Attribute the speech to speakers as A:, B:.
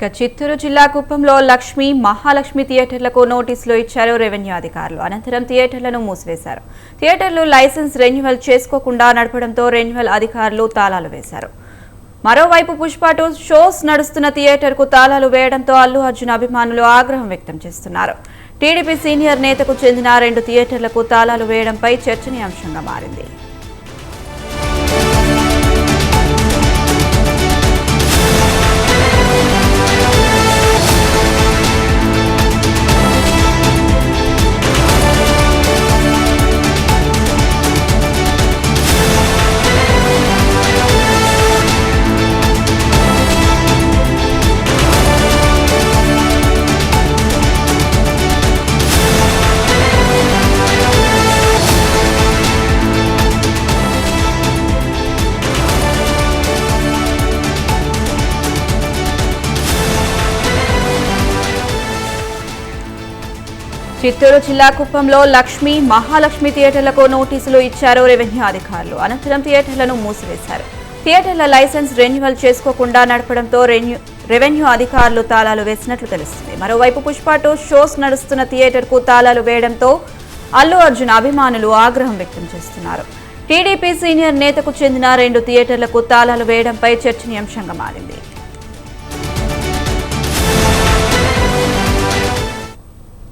A: ఇక చిత్తూరు జిల్లా కుప్పంలో లక్ష్మి మహాలక్ష్మి థియేటర్లకు నోటీసులు ఇచ్చారు రెవెన్యూ అధికారులు. అనంతరం థియేటర్లను మూసివేశారు. థియేటర్లు లైసెన్స్ రెన్యువల్ చేసుకోకుండా నడపడంతో రెన్యువల్ అధికారులు తాళాలు వేశారు. మరోవైపు పుష్పటు షోస్ నడుస్తున్న థియేటర్కు తాళాలు వేయడంతో అల్లు అర్జున్ అభిమానులు ఆగ్రహం వ్యక్తం చేస్తున్నారు. టీడీపీ సీనియర్ నేతకు చెందిన రెండు థియేటర్లకు తాళాలు వేయడంపై చర్చనీయాంశంగా మారింది. చిత్తూరు జిల్లా కుప్పంలో లక్ష్మి మహాలక్ష్మి థియేటర్లకు నోటీసులు ఇచ్చారు రెవెన్యూ అధికారులు. అనంతరం థియేటర్లను మూసివేశారు. థియేటర్ల లైసెన్స్ రెన్యువల్ చేసుకోకుండా నడపడంతో రెన్యూ రెవెన్యూ అధికారులు తాళాలు వేసినట్లు తెలుస్తుంది. మరోవైపు పుష్ప టూ షోస్ నడుస్తున్న థియేటర్కు తాళాలు వేయడంతో అల్లు అర్జున్ అభిమానులు ఆగ్రహం వ్యక్తం చేస్తున్నారు. టీడీపీ సీనియర్ నేతకు చెందిన రెండు థియేటర్లకు తాళాలు వేయడంపై చర్చనీయాంశంగా మారింది.